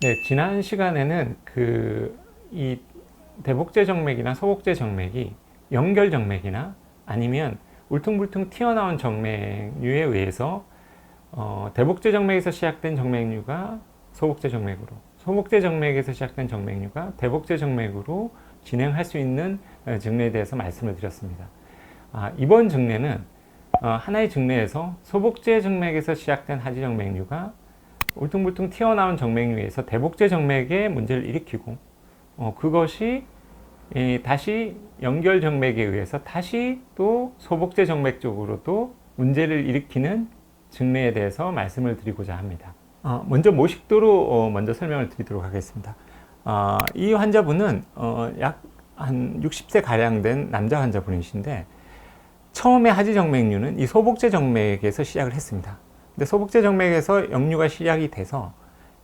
네, 지난 시간에는 그 이 대복제 정맥이나 소복제 정맥이 연결 정맥이나 아니면 울퉁불퉁 튀어나온 정맥류에 의해서 어, 대복제 정맥에서 시작된 정맥류가 소복제 정맥으로, 소복제 정맥에서 시작된 정맥류가 대복제 정맥으로 진행할 수 있는 어, 증례에 대해서 말씀을 드렸습니다. 아, 이번 증례는 어, 하나의 증례에서 소복제 정맥에서 시작된 하지 정맥류가 울퉁불퉁 튀어나온 정맥류에서 대복제 정맥에 문제를 일으키고 어, 그것이 이, 다시 연결 정맥에 의해서 다시 또 소복제 정맥 쪽으로도 문제를 일으키는 증례에 대해서 말씀을 드리고자 합니다. 어, 먼저 모식도로 어, 먼저 설명을 드리도록 하겠습니다. 어, 이 환자분은 어, 약한 60세 가량 된 남자 환자분이신데 처음에 하지 정맥류는 이 소복제 정맥에서 시작을 했습니다. 근데 소복제 정맥에서 역류가 시작이 돼서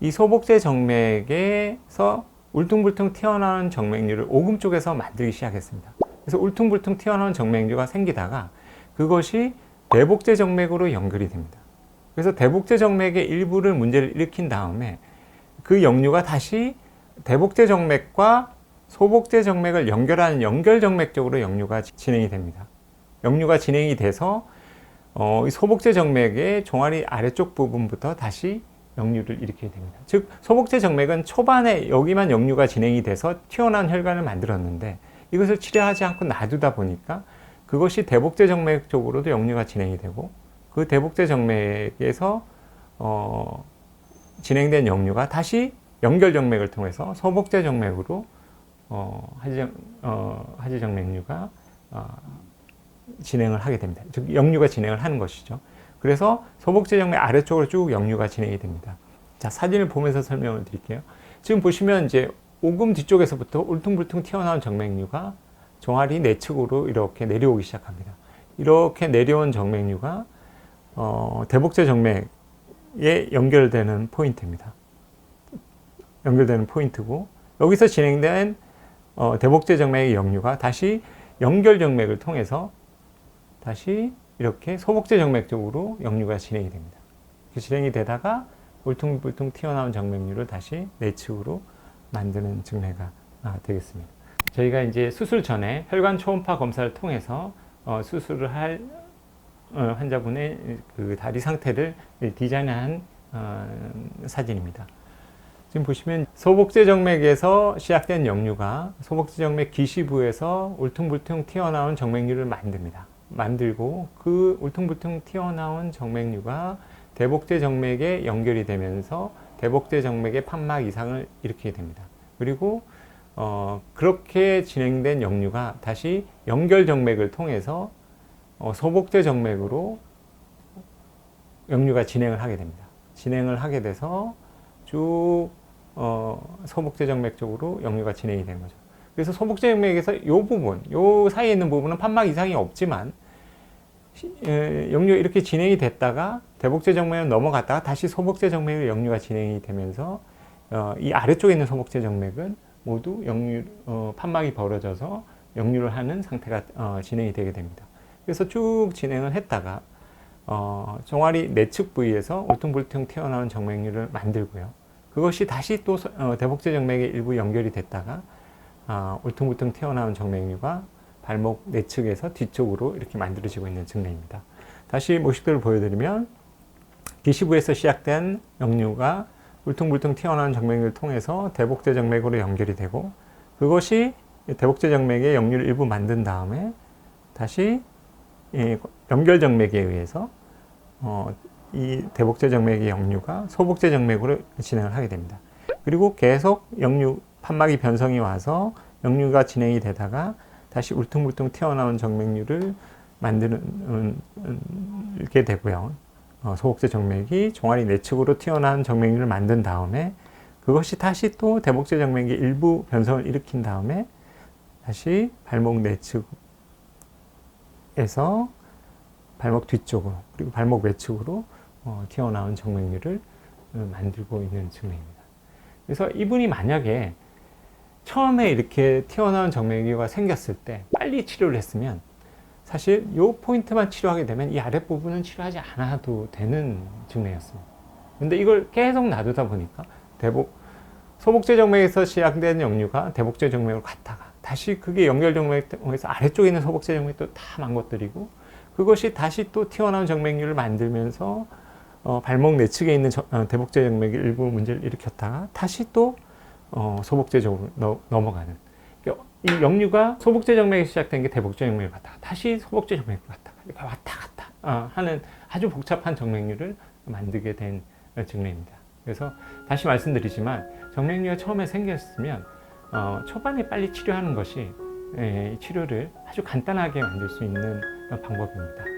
이 소복제 정맥에서 울퉁불퉁 튀어나오는 정맥류를 오금 쪽에서 만들기 시작했습니다. 그래서 울퉁불퉁 튀어나오는 정맥류가 생기다가 그것이 대복제 정맥으로 연결이 됩니다. 그래서 대복제 정맥의 일부를 문제를 일으킨 다음에 그 역류가 다시 대복제 정맥과 소복제 정맥을 연결하는 연결 정맥 쪽으로 역류가 진행이 됩니다. 역류가 진행이 돼서 어, 이 소복제 정맥의 종아리 아래쪽 부분부터 다시 역류를 일으키게 됩니다. 즉 소복제 정맥은 초반에 여기만 역류가 진행이 돼서 튀어나온 혈관을 만들었는데 이것을 치료하지 않고 놔두다 보니까 그것이 대복제 정맥 쪽으로도 역류가 진행이 되고 그 대복제 정맥에서 어, 진행된 역류가 다시 연결 정맥을 통해서 소복제 정맥으로 어, 하지정, 어, 하지정맥류가 어, 진행을 하게 됩니다. 즉 역류가 진행을 하는 것이죠. 그래서 소복제 정맥 아래쪽으로 쭉 역류가 진행이 됩니다. 자, 사진을 보면서 설명을 드릴게요. 지금 보시면 이제 오금 뒤쪽에서부터 울퉁불퉁 튀어나온 정맥류가 종아리 내측으로 이렇게 내려오기 시작합니다. 이렇게 내려온 정맥류가 어, 대복제 정맥에 연결되는 포인트입니다. 연결되는 포인트고 여기서 진행된 어, 대복제 정맥의 역류가 다시 연결 정맥을 통해서 다시 이렇게 소복제 정맥 쪽으로 역류가 진행이 됩니다. 진행이 되다가 울퉁불퉁 튀어나온 정맥류를 다시 내측으로 만드는 증례가 아, 되겠습니다. 저희가 이제 수술 전에 혈관 초음파 검사를 통해서 어, 수술을 할 어, 환자분의 그 다리 상태를 디자인한 어, 사진입니다. 지금 보시면 소복제 정맥에서 시작된 역류가 소복제 정맥 기시부에서 울퉁불퉁 튀어나온 정맥류를 만듭니다. 만들고 그 울퉁불퉁 튀어나온 정맥류가 대복제 정맥에 연결이 되면서 대복제 정맥의 판막 이상을 일으키게 됩니다. 그리고 어, 그렇게 진행된 역류가 다시 연결 정맥을 통해서 어, 소복제 정맥으로 역류가 진행을 하게 됩니다. 진행을 하게 돼서 쭉 어, 소복제 정맥 쪽으로 역류가 진행이 된 거죠. 그래서 소복제 정맥에서 이 부분, 이 사이에 있는 부분은 판막 이상이 없지만 에, 역류 이렇게 진행이 됐다가 대복제 정맥을 넘어갔다가 다시 소복제 정맥으로 역류가 진행이 되면서 어, 이 아래쪽에 있는 소복제 정맥은 모두 역류 어, 판막이 벌어져서 역류를 하는 상태가 어, 진행이 되게 됩니다. 그래서 쭉 진행을 했다가 어, 종아리 내측 부위에서 울퉁불퉁 튀어나온 정맥류를 만들고요. 그것이 다시 또 어, 대복제 정맥에 일부 연결이 됐다가 어, 울퉁불퉁 튀어나온 정맥류가 발목 내측에서 뒤쪽으로 이렇게 만들어지고 있는 증례입니다. 다시 모식들을 보여드리면 기시부에서 시작된 역류가 울퉁불퉁 튀어나온 정맥을 통해서 대복제 정맥으로 연결이 되고 그것이 대복제 정맥의 역류를 일부 만든 다음에 다시 연결 정맥에 의해서 어, 이 대복제 정맥의 역류가 소복제 정맥으로 진행을 하게 됩니다. 그리고 계속 역류 판막이 변성이 와서 역류가 진행이 되다가 다시 울퉁불퉁 튀어나온 정맥류를 만드는 이렇게 되고요. 어, 소복제 정맥이 종아리 내측으로 튀어나온 정맥류를 만든 다음에 그것이 다시 또 대복제 정맥의 일부 변성을 일으킨 다음에 다시 발목 내측에서 발목 뒤쪽으로 그리고 발목 외측으로 어, 튀어나온 정맥류를 어, 만들고 있는 증례입니다. 그래서 이분이 만약에 처음에 이렇게 튀어나온 정맥류가 생겼을 때 빨리 치료를 했으면 사실 이 포인트만 치료하게 되면 이 아랫부분은 치료하지 않아도 되는 증례였습니다. 근데 이걸 계속 놔두다 보니까 대복, 소복제 정맥에서 시작된 역류가 대복제 정맥으로 갔다가 다시 그게 연결 정맥에서 아래쪽에 있는 소복제 정맥이 또다 망가뜨리고 그것이 다시 또 튀어나온 정맥류를 만들면서 어, 발목 내측에 있는 저- 어, 대복제 정맥이 일부 문제를 일으켰다가 다시 또 어, 소복제 너- 넘어가는 이 역류가 소복제 정맥에서 시작된 게 대복제 정맥으로 갔다가 다시 소복제 정맥으로 이렇게 왔다 갔다 어, 하는 아주 복잡한 정맥류를 만들게 된 어, 증례입니다. 그래서 다시 말씀드리지만 정맥류가 처음에 생겼으면 어, 초반에 빨리 치료하는 것이 예, 이 치료를 아주 간단하게 만들 수 있는 방법입니다.